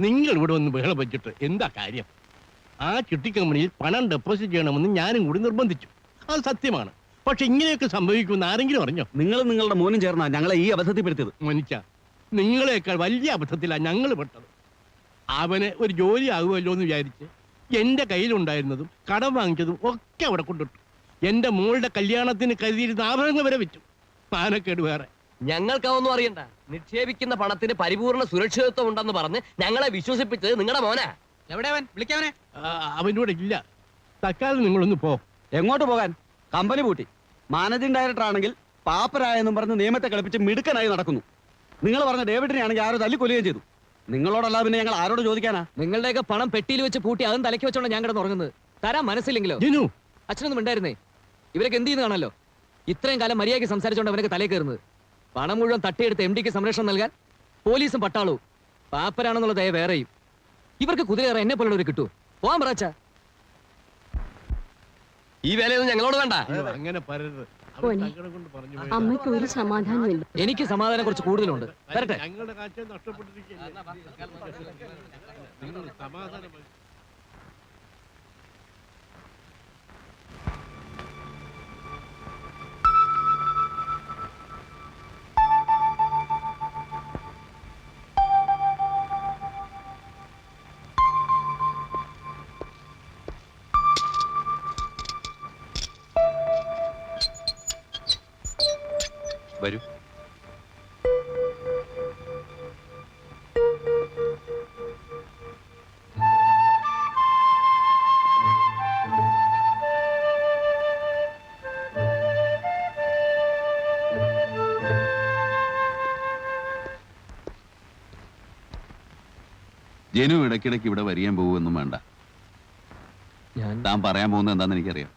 നിങ്ങൾ ഇവിടെ ഒന്ന് ബഹളം വെച്ചിട്ട് എന്താ കാര്യം? ആ ചിട്ടി കമ്പനിയിൽ പണം ഡെപ്പോസിറ്റ് ചെയ്യണമെന്ന് ഞാനും കൂടി നിർബന്ധിച്ചു. അത് സത്യമാണ്. പക്ഷെ ഇങ്ങനെയൊക്കെ സംഭവിക്കുമെന്ന് ആരെങ്കിലും അറിഞ്ഞോ? നിങ്ങൾ നിങ്ങളുടെ മോനും ചേർന്നാ ഞങ്ങളെ ഈ അബദ്ധത്തിൽപ്പെടുത്തിയത് മനുഷ്യ നിങ്ങളെക്കാൾ വലിയ അബദ്ധത്തിലാണ് ഞങ്ങൾ പെട്ടത്. അവന് ഒരു ജോലി ആകുമല്ലോ എന്ന് വിചാരിച്ച് എന്റെ കയ്യിലുണ്ടായിരുന്നതും കടം വാങ്ങിച്ചതും ഒക്കെ അവിടെ കൊണ്ടിട്ടു. എന്റെ മോളുടെ കല്യാണത്തിന് കരുതിയിരുന്ന ആഭരണങ്ങൾ വരെ വെച്ചു പാനക്കേട് വേറെ. ഞങ്ങൾക്കൊന്നും അറിയണ്ട. നിക്ഷേപിക്കുന്ന പണത്തിന് പരിപൂർണ സുരക്ഷിതത്വം ഉണ്ടെന്ന് പറഞ്ഞ് ഞങ്ങളെ വിശ്വസിപ്പിച്ചത് നിങ്ങളുടെ മോനെ. എവിടെ അവൻ? വിളിക്കാവനെ അവനോട് ഇല്ല. തൽക്കാലം നിങ്ങളൊന്ന് പോ. എങ്ങോട്ട് പോകാൻ? കമ്പനി പൂട്ടി. മാനേജിംഗ് ഡയറക്ടർ ആണെങ്കിൽ പാപ്പരായെന്നും പറഞ്ഞ് നിയമത്തെ കളിപ്പിച്ച് മിടുക്കനായി നടക്കുന്നു. നിങ്ങൾ പറഞ്ഞ ഡേവിഡിനെ ആണെങ്കിൽ ആരോ തല്ലിക്കൊല്ലുകയും ചെയ്തു. നിങ്ങളോടല്ല പിന്നെ ഞങ്ങൾ ആരോട് ചോദിക്കാനാ? നിങ്ങളുടെയൊക്കെ പണം പെട്ടിയിൽ വെച്ച് പൂട്ടി അതും തലയ്ക്ക് വെച്ചോണ്ട് ഞാൻ കിടന്ന് ഉറങ്ങുന്നത്. തരാൻ മനസ്സില്ലെങ്കിലോ? ജിനു. അച്ഛനൊന്നും ഉണ്ടായിരുന്നേ ഇവരൊക്കെ എന്ത് ചെയ്യുന്നതാണല്ലോ? ഇത്രയും കാലം മര്യാദയ്ക്ക് സംസാരിച്ചോണ്ട് അവനൊക്കെ തലേ കയറുന്നത്. പണം മുഴുവൻ തട്ടിയെടുത്ത് എം ഡിക്ക് സംരക്ഷണം നൽകാൻ പോലീസും പട്ടാളവും പാപ്പരാണെന്നുള്ള ദയ വേറെയും. ഇവർക്ക് കുതിരയേറെ എന്നെ പോലുള്ളവർ കിട്ടൂ പോവാൻ പറച്ച ഈ വേലയൊന്നും ഞങ്ങളോട് വേണ്ട. അങ്ങനെ പറയരുത് പോനെ. അമ്മയ്ക്ക് ഒരു സമാധാനമില്ല എനിക്ക് സമാധാനം കുറച്ച് കൂടുതലുണ്ട്. വരട്ടെ. ഞങ്ങളുടെ കാഴ്ച നഷ്ടപ്പെട്ടിരിക്കുകയല്ലേ? നിങ്ങൾ ജനു ഇടയ്ക്കിടയ്ക്ക് ഇവിടെ വരികയും പോകുമെന്നും വേണ്ട. ഞാൻ താൻ പറയാൻ പോകുന്നത് എന്താണെന്ന് എനിക്കറിയാം.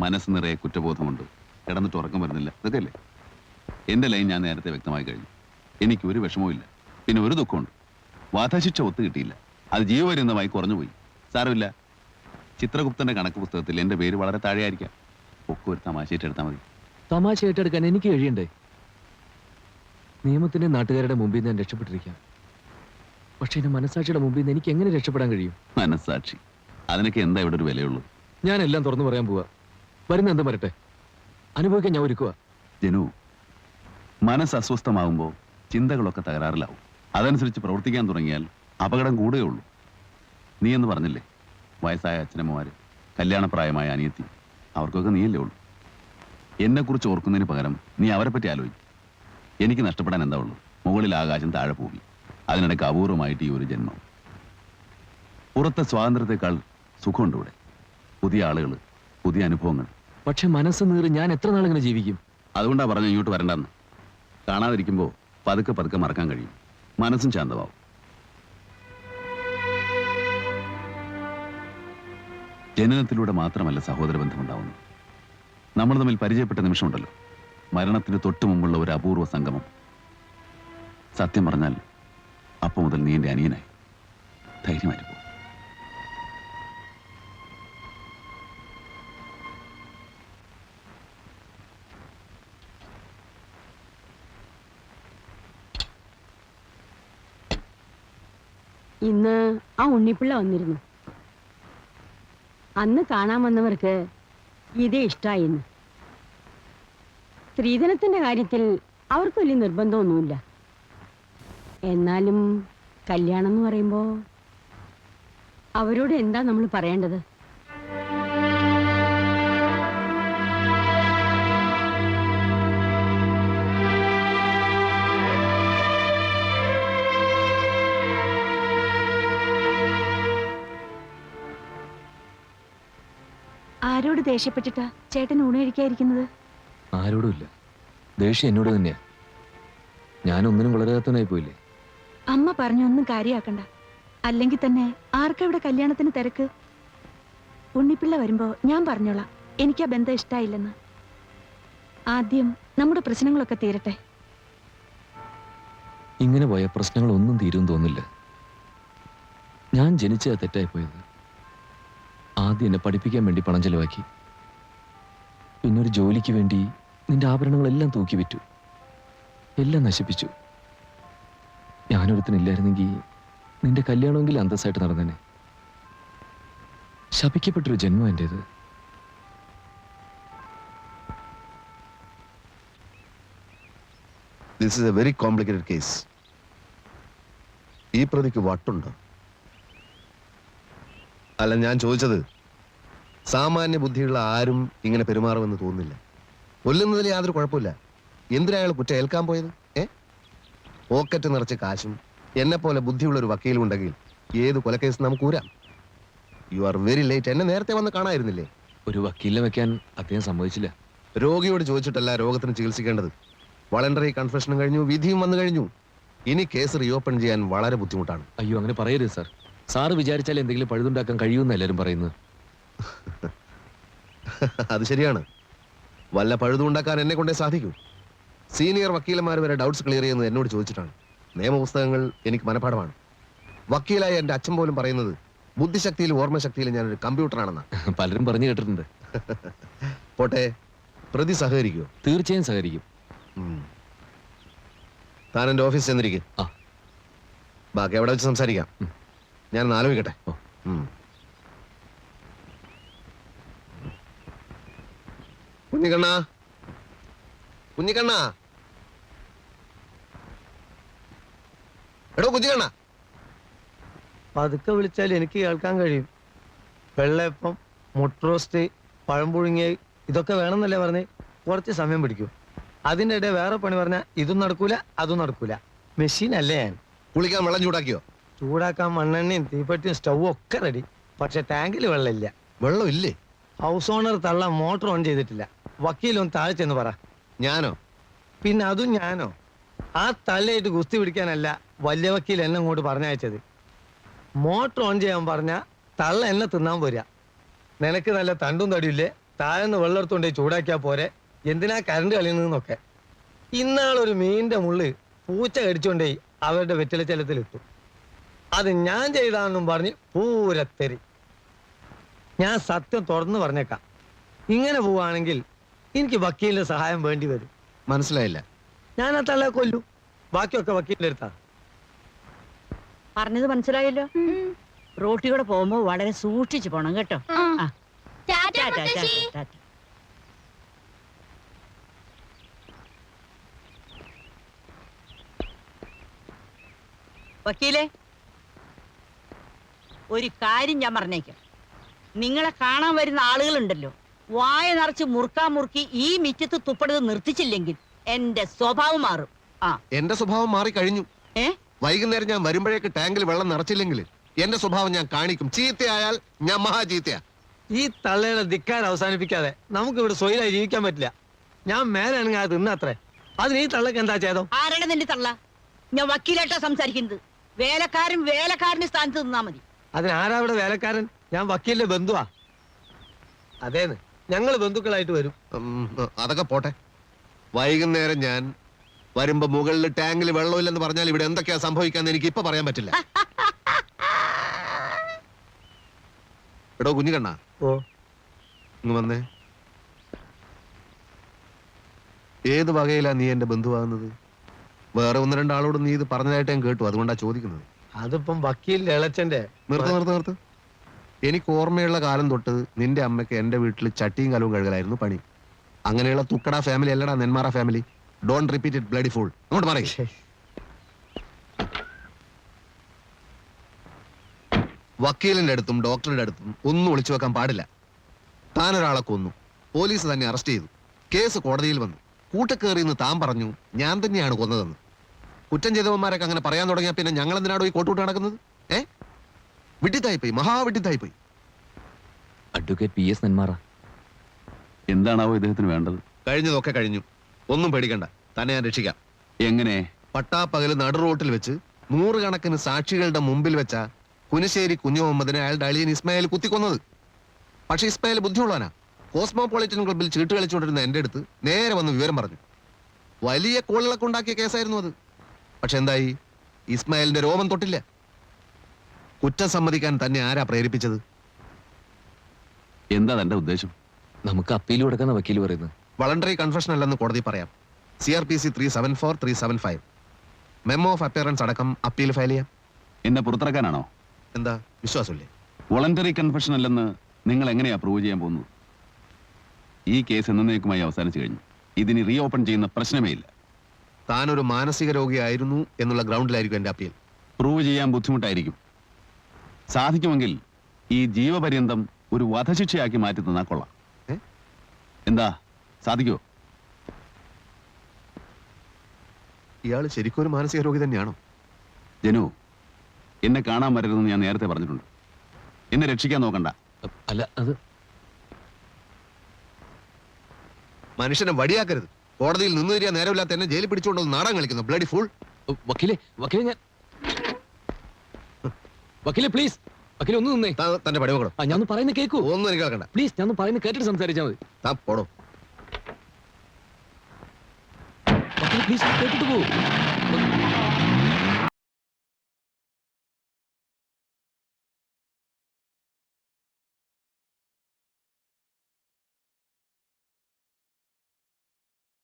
മനസ്സ് നിറയെ കുറ്റബോധമുണ്ട്. കിടന്നിട്ട് ഉറക്കം വരുന്നില്ല. ഇതൊക്കെയല്ലേ എന്റെ ലൈൻ ഞാൻ നേരത്തെ വ്യക്തമായി കഴിഞ്ഞു. എനിക്ക് ഒരു വിഷമവും ഇല്ല. പിന്നെ ഒരു ദുഃഖമുണ്ട്. വധശിക്ഷ ഒത്തു കിട്ടിയില്ല. അത് ജീവപര്യന്തമായി കുറഞ്ഞുപോയി. സാരമില്ല. ചിത്രഗുപ്തന്റെ കണക്ക് പുസ്തകത്തിൽ എന്റെ പേര് വളരെ താഴെയായിരിക്കാം. ഒക്കെ ഒരു തമാശയിട്ട് എടുത്താൽ മതി. തമാശ ഏറ്റെടുക്കാൻ എനിക്ക് കഴിയണ്ടേ? നിയമത്തിന്റെ നാട്ടുകാരുടെ മുമ്പിൽ ഞാൻ രക്ഷപ്പെട്ടിരിക്കാം. പക്ഷെ എന്റെ മനസാക്ഷിയുടെ മുമ്പിൽ നിന്ന് എനിക്ക് എങ്ങനെ രക്ഷപ്പെടാൻ കഴിയും? മനസ്സാക്ഷി. അതിനൊക്കെ എന്താ ഇവിടെ ഒരു വിലയുള്ളൂ? ഞാൻ എല്ലാം തുറന്നു പറയാൻ പോവാ. വരുന്ന എന്തും വരട്ടെ. അനുഭവിക്കാൻ ഞാൻ ഒരുക്കുക ജനു മനസ്സ് അസ്വസ്ഥമാകുമ്പോൾ ചിന്തകളൊക്കെ തകരാറിലാവും. അതനുസരിച്ച് പ്രവർത്തിക്കാൻ തുടങ്ങിയാൽ അപകടം കൂടുകയുള്ളൂ നീ എന്ന് പറഞ്ഞില്ലേ? വയസ്സായ അച്ഛനമ്മമാര് കല്യാണപ്രായമായ അനിയത്തി അവർക്കൊക്കെ നീയല്ലേ ഉള്ളൂ. എന്നെക്കുറിച്ച് ഓർക്കുന്നതിന് പകരം നീ അവരെപ്പറ്റി പറ്റി ആലോചിക്കും. എനിക്ക് നഷ്ടപ്പെടാൻ എന്താ ഉള്ളൂ? മുകളിൽ ആകാശം താഴെ പോയി അതിനിടയ്ക്ക് അപൂർവമായിട്ട് ഈ ഒരു ജന്മം. പുറത്തെ സ്വാതന്ത്ര്യത്തെക്കാൾ സുഖമുണ്ട് ഇവിടെ. പുതിയ ആളുകൾ പുതിയ അനുഭവങ്ങൾ. പക്ഷെ മനസ്സ് നീറി ഞാൻ എത്ര നാളിങ്ങനെ ജീവിക്കും? അതുകൊണ്ടാണ് പറഞ്ഞു ഇങ്ങോട്ട് വരണ്ടെന്ന്. കാണാതിരിക്കുമ്പോൾ പതുക്കെ പതുക്കെ മറക്കാൻ കഴിയും. മനസ്സും ശാന്തമാവും. ജനനത്തിലൂടെ മാത്രമല്ല സഹോദര ബന്ധമുണ്ടാവുന്നു നമ്മൾ തമ്മിൽ പരിചയപ്പെട്ട നിമിഷമുണ്ടല്ലോ. മരണത്തിന് തൊട്ടു മുമ്പുള്ള ഒരു അപൂർവ സംഗമം. സത്യം പറഞ്ഞാൽ അപ്പൊ മുതൽ നീ എന്റെ അനിയനായി. ധൈര്യമായിട്ട് പോ. ഇന്ന് ആ ഉണ്ണിപ്പിള്ള വന്നിരുന്നു. അന്ന് കാണാൻ വന്നവർക്ക് ഇതേ ഇഷ്ടായിന്ന് സ്ത്രീധനത്തിന്റെ കാര്യത്തിൽ അവർക്ക് വലിയ നിർബന്ധമൊന്നുമില്ല. എന്നാലും കല്യാണം എന്ന് പറയുമ്പോ അവരോട് എന്താ നമ്മൾ പറയേണ്ടത്? ആരോട് ദേഷ്യപ്പെട്ടിട്ടാ ചേട്ടൻ ഊണഴിക്കാതിരിക്കുന്നത് ആരോടുമില്ല ദേഷ്യം എന്നോട് തന്നെയാ. ഞാൻ ഒന്നിനും വളരാത്തവനായി പോയില്ലേ? അമ്മ പറഞ്ഞൊന്നും കാര്യാക്കണ്ട. അല്ലെങ്കിൽ തന്നെ ആർക്കവിടെ കല്യാണത്തിന് തിരക്ക്? ഉണ്ണിപ്പിള്ള വരുമ്പോ ഞാൻ പറഞ്ഞോളാം. എനിക്ക് ആ ബന്ധം ഇഷ്ടായില്ലെന്ന്. ആദ്യം നമ്മുടെ പ്രശ്നങ്ങളൊക്കെ തീരട്ടെ. ഇങ്ങനെ പോയ പ്രശ്നങ്ങൾ ഒന്നും തീരും തോന്നില്ല. ഞാൻ ജനിച്ച തെറ്റായി പോയത്. ആദ്യം എന്നെ പഠിപ്പിക്കാൻ വേണ്ടി പണം ചെലവാക്കി. പിന്നെ ഒരു ജോലിക്ക് വേണ്ടി നിന്റെ ആഭരണങ്ങളെല്ലാം തൂക്കി വിറ്റു എല്ലാം നശിപ്പിച്ചു. ഞാനൊരുത്തനില്ലായിരുന്നെങ്കിൽ നിന്റെ കല്യാണമെങ്കിൽ അന്തസ്സായിട്ട് നടന്നേനെ. ശപിക്കപ്പെട്ടൊരു ജന്മം എന്റെത് this is a very complicated case ഈ പ്രതിക്ക് വട്ടുണ്ടോ? അല്ല ഞാൻ ചോദിച്ചത് സാമാന്യ ബുദ്ധിയുള്ള ആരും ഇങ്ങനെ പെരുമാറുമെന്ന് തോന്നുന്നില്ല. കൊല്ലുന്നതിൽ യാതൊരു കുഴപ്പമില്ല എന്തിനാ അയാൾ കുറ്റം ഏൽക്കാൻ പോയത്? പോക്കറ്റ് നിറച്ച് കാശും എന്നെ പോലെ ബുദ്ധിയുള്ള ഒരു വക്കീലും ഉണ്ടെങ്കിൽ ഏത് കൊലക്കേസ് നമുക്ക് ഊരാം. യു ആർ വെരി ലേറ്റ് എന്നെ നേരത്തെ വന്ന് കാണായിരുന്നില്ലേ? ഒരു വക്കീലിനെ വെക്കാൻ അദ്ദേഹം സമ്മതിച്ചില്ല. രോഗിയോട് ചോദിച്ചിട്ടല്ല രോഗത്തിന് ചികിത്സിക്കേണ്ടത്. വളണ്ടറി കൺഫെഷനും കഴിഞ്ഞു വിധിയും വന്നു കഴിഞ്ഞു. ഇനി കേസ് റീഓപ്പൺ ചെയ്യാൻ വളരെ ബുദ്ധിമുട്ടാണ്. അയ്യോ അങ്ങനെ പറയരുത് സാർ. സാറ് വിചാരിച്ചാൽ എന്തെങ്കിലും പഴുതുണ്ടാക്കാൻ കഴിയുമെന്ന് എല്ലാവരും പറയുന്നത്. അത് ശരിയാണ്. വല്ല പഴുതുണ്ടാക്കാൻ എന്നെ കൊണ്ടേ സാധിക്കൂ. സീനിയർ വക്കീലന്മാർ വരെ ഡൗട്ട്സ് ക്ലിയർ ചെയ്യുന്നത് എന്നോട് ചോദിച്ചിട്ടാണ്. നിയമപുസ്തകങ്ങൾ എനിക്ക് മനഃപാഠമാണ്. വക്കീലായ എന്റെ അച്ഛൻ പോലും പറയുന്നത് ബുദ്ധിശക്തിയിലും ഓർമ്മശക്തിയിലും ഞാനൊരു കമ്പ്യൂട്ടറാണെന്നാണ് പലരും പറഞ്ഞു കേട്ടിട്ടുണ്ട്. പോട്ടെ പ്രതി സഹകരിക്കുമോ തീർച്ചയായും സഹകരിക്കും. താൻ എന്റെ ഓഫീസ് ചെന്നിരിക്കും. ബാക്കി എവിടെ വെച്ച് സംസാരിക്കാം. ഞാൻ ആലോചിക്കട്ടെ. കുഞ്ഞിക്കണ്ണ കുഞ്ഞിക്കണ്ണ. എടോ കുഞ്ഞിക്കണ്ണ. പതുക്കെ വിളിച്ചാൽ എനിക്ക് കേൾക്കാൻ കഴിയും. വെള്ളയപ്പം മുട്ടറോസ്റ്റ് പഴം പുഴുങ്ങിയ ഇതൊക്കെ വേണമെന്നല്ലേ പറഞ്ഞ്? കുറച്ച് സമയം പിടിക്കും. അതിന്റെ ഇടയിൽ വേറെ പണി പറഞ്ഞാൽ ഇതും നടക്കൂല അതും നടക്കൂല. മെഷീൻ അല്ലേ ഞാൻ. കുളിക്കാൻ വെള്ളം ചൂടാക്കിയോ? ചൂടാക്കാൻ മണ്ണെണ്ണയും തീപ്പെട്ടിയും സ്റ്റൗവും ഒക്കെ റെഡി. പക്ഷെ ടാങ്കിൽ വെള്ളമില്ല. വെള്ളമില്ലേ? ഹൗസ് ഓണർ തള്ള മോട്ടർ ഓൺ ചെയ്തിട്ടില്ല. വക്കീലൊന്ന് താഴെ ചെന്ന് പറ. ഞാനോ? പിന്നെ അതും ഞാനോ? ആ തള്ളയായിട്ട് ഗുസ്തി പിടിക്കാനല്ല വലിയ വക്കീൽ എന്നെ ഇങ്ങോട്ട് പറഞ്ഞയച്ചത്. മോട്ടർ ഓൺ ചെയ്യാൻ പറഞ്ഞ തള്ള എന്നെ തിന്നാൻ പോരാ നിനക്ക് നല്ല തണ്ടും തടിയില്ലേ താഴെന്ന് വെള്ളം ചൂടാക്കിയാൽ ചൂടാക്കിയാ പോരെ. എന്തിനാ കരണ്ട് കളിയുന്നതെന്നൊക്കെ. ഇന്നാളൊരു മീനിന്റെ മുള്ള് പൂച്ച കടിച്ചോണ്ടേ അവരുടെ വെറ്റിലച്ചലത്തിലിട്ടു. അത് ഞാൻ ചെയ്താണെന്നും പറഞ്ഞ് പൂരത്തെരി ഞാൻ സത്യം തുറന്നു പറഞ്ഞേക്കാം. ഇങ്ങനെ പോവാണെങ്കിൽ എനിക്ക് വക്കീലിന്റെ സഹായം വേണ്ടി വരും. മനസ്സിലായില്ല. ഞാൻ ആ തള്ളെ കൊല്ലു. ബാക്കിയൊക്കെ വക്കീലിന്റെ അടുത്താ പറഞ്ഞത് മനസ്സിലായല്ലോ? റോട്ടിയോടെ പോകുമ്പോ വളരെ സൂക്ഷിച്ചു പോണം കേട്ടോ. ആ. Tata, tata, tata. വക്കീലേ ഒരു കാര്യം ഞാൻ പറഞ്ഞേക്കാം. നിങ്ങളെ കാണാൻ വരുന്ന ആളുകളുണ്ടല്ലോ. വായ നിറച്ച് മുറുക്കാ മുറുക്കി ഈ മിറ്റത്ത് തുപ്പടുത് നിർത്തിച്ചില്ലെങ്കിൽ എന്റെ സ്വഭാവം മാറും. ആ. എന്റെ സ്വഭാവം മാറി കഴിഞ്ഞു. ഏ? വൈകുന്നേരം ഞാൻ വരുമ്പോഴേക്ക് ടാങ്കിൽ വെള്ളം നിറച്ചില്ലെങ്കിൽ എന്റെ സ്വഭാവം ഞാൻ കാണിക്കും. ചീത്തയായാൽ ഞാൻ മഹാ ചീത്തയാ. ഈ തള്ളയുടെ ധിക്കാരം അവസാനിപ്പിക്കാതെ നമുക്ക് ഇവിടെ സ്വൈരായി ജീവിക്കാൻ പറ്റില്ല. ഞാൻ മേലാണെങ്കിൽ അത് തിന്നത്രേ. അതിന് ഈ തള്ളക്ക് എന്താ ചെയ്തോ ആരാണ് നിന്റെ തള്ള? ഞാൻ വക്കീലായിട്ടാ സംസാരിക്കുന്നത്. വേലക്കാരൻ വേലക്കാരന്റെ സ്ഥാനത്ത് നിന്നാ മതി. അതിനാരാ ആരാ ഇവിടെ വേലക്കാരൻ? ഞാൻ വക്കീലിന്റെ ബന്ധുവാ. അതേന്ന്. ഞങ്ങൾ ബന്ധുക്കളായിട്ട് വരും. ഉം, അതൊക്കെ പോട്ടെ. വൈകുന്നേരം ഞാൻ വരുമ്പോ മുകളിൽ ടാങ്കിൽ വെള്ളമില്ലെന്ന് പറഞ്ഞാൽ ഇവിടെ എന്തൊക്കെയാ സംഭവിക്കാന്ന് എനിക്ക് ഇപ്പൊ പറയാൻ പറ്റില്ല. എടോ കുഞ്ഞുകണ്ണ. ഓ. ഇങ്ങ് വന്നേ. ഏത് വകയിലാ നീ എന്റെ ബന്ധുവാകുന്നത്? വേറെ ഒന്ന് രണ്ടാളോട് നീ ഇത് പറഞ്ഞതായിട്ട് ഞാൻ കേട്ടു. അതുകൊണ്ടാ ചോദിക്കുന്നത്. അതിപ്പം വക്കീലിന്റെ ഇളച്ചന്റെ നിർത്ത് നിർത്ത് നിർത്ത്. എനിക്ക് ഓർമ്മയുള്ള കാലം തൊട്ട് നിന്റെ അമ്മയ്ക്ക് എന്റെ വീട്ടിൽ ചട്ടിയും കലവും കഴുകലായിരുന്നു പണി. അങ്ങനെയുള്ള തുക്കട ഫാമിലി അല്ലടാ Nenmara family don't repeat it bloody full അങ്ങോട്ട് പറയും വക്കീലിന്റെ അടുത്തും ഡോക്ടറുടെ അടുത്തും ഒന്നും ഒളിച്ചു വെക്കാൻ പാടില്ല. താനൊരാളെ ഒരാളെ കൊന്നു. പോലീസ് തന്നെ അറസ്റ്റ് ചെയ്തു. കേസ് കോടതിയിൽ വന്നു. കൂട്ടക്കേറിയെന്ന് താൻ പറഞ്ഞു ഞാൻ തന്നെയാണ് കൊന്നതെന്ന്. കുറ്റം ചെയ്തവന്മാരൊക്കെ അങ്ങനെ പറയാൻ തുടങ്ങിയാൽ പിന്നെ ഞങ്ങൾ എന്തിനാണോ ഈ കോട്ടുകൂട്ട് നടക്കുന്നത്? ഏ? വിഡിത്തായിപ്പോയി മഹാവിഡിത്തായിപ്പോയി അഡ്വക്കേറ്റ് പി എസ് നെന്മാറ എന്താണാവോ ഇദ്ദേഹത്തിന് വേണ്ടത്? കഴിഞ്ഞതൊക്കെ കഴിഞ്ഞു. ഒന്നും പേടിക്കണ്ട. തന്നെ ഞാൻ രക്ഷിക്കാം. എങ്ങനെ? പട്ടാപ്പകൽ നടു റോട്ടിൽ വെച്ച് നൂറുകണക്കിന് സാക്ഷികളുടെ മുമ്പിൽ വെച്ച കുനിശ്ശേരി കുഞ്ഞു മുഹമ്മദിനെ അയാളുടെ അളിയൻ ഇസ്മായിൽ കുത്തിക്കൊന്നത്. പക്ഷെ ഇസ്മായിൽ ബുദ്ധിയുള്ളവനാ. കോസ്മോപൊളിറ്റൻ ക്ലബിൽ ചീട്ട് കളിച്ചുകൊണ്ടിരുന്ന എന്റെ അടുത്ത് നേരെ വന്ന് വിവരം പറഞ്ഞു. വലിയ കോളിളക്കുണ്ടാക്കിയ കേസായിരുന്നു അത്. പക്ഷെ എന്തായി? ഇസ്മായിലിന്റെ രോമം തൊട്ടില്ല. കുറ്റം സമ്മതിക്കാൻ തന്നെ ആരാ പ്രേരിപ്പിച്ചത്? എന്താ തന്റെ ഉദ്ദേശം? നമുക്ക് അപ്പീൽ കൊടുക്കുന്ന വക്കീൽ പറയുന്നത്. വളണ്ടറി കൺഫെഷൻ അല്ലെന്ന് കോടതി പറയാം. C R P C three seven four three seven five memo of appearance അടക്കം അപ്പീൽ ഫയൽ ചെയ്യാം. എന്നെ പുറത്തിറക്കാനാണോ? എന്താ? വിശ്വാസമില്ലേ? വോളണ്ടറി കൺഫെഷൻ അല്ലെന്ന് നിങ്ങൾ എങ്ങനെയാ പ്രൂവ് ചെയ്യാൻ പോകുന്നത്? ഈ കേസ് എന്നേക്കുമായി അവസാനിച്ചു കഴിഞ്ഞു. ഇതിനി റീ ഓപ്പൺ ചെയ്യുന്ന പ്രശ്നമേ ഇല്ല. താനൊരു മാനസിക രോഗിയായിരുന്നു എന്നുള്ള ഗ്രൗണ്ടിലായിരിക്കും എന്റെ അപ്പീൽ. പ്രൂവ് ചെയ്യാൻ ബുദ്ധിമുട്ടായിരിക്കും. സാധിക്കുമെങ്കിൽ ഈ ജീവപര്യന്തം ഒരു വധശിക്ഷയാക്കി മാറ്റി തന്നാ കൊള്ളാം. എന്താ? സാധിക്കുമോ ഇയാൾ ശരിക്കും ഒരു മാനസിക രോഗി തന്നെയാണോ? ജനു എന്നെ കാണാൻ വരരുതെന്ന് ഞാൻ നേരത്തെ പറഞ്ഞിട്ടുണ്ട്. എന്നെ രക്ഷിക്കാൻ നോക്കണ്ട. അല്ല അത് മനുഷ്യനെ വടിയാക്കരുത്. കോടതിയിൽ നിന്ന് തരിക നേരമില്ലാത്ത എന്നെ ജയിലിൽ പിടിച്ചുകൊണ്ടൊന്ന് നാടാൻ കളിക്കുന്നു ബ്ലഡി ഫുൾ വക്കീലെ വക്കീലെ ഞാൻ വക്കീലെ പ്ലീസ് വക്കീലെ ഒന്ന് നിന്നേ. തന്റെ പടിമക്കളും ആ ഞാൻ പറയുന്നത് പറയുന്ന കേക്കൂ. ഒന്നും എനിക്ക് കേൾക്കണ്ട. പ്ലീസ് ഞാൻ പറയുന്നത് പറയുന്ന കേട്ടിട്ട് സംസാരിച്ചാൽ മതി. താൻ പോടോ. വക്കീലെ പ്ലീസ് കേട്ടിട്ട് പോ.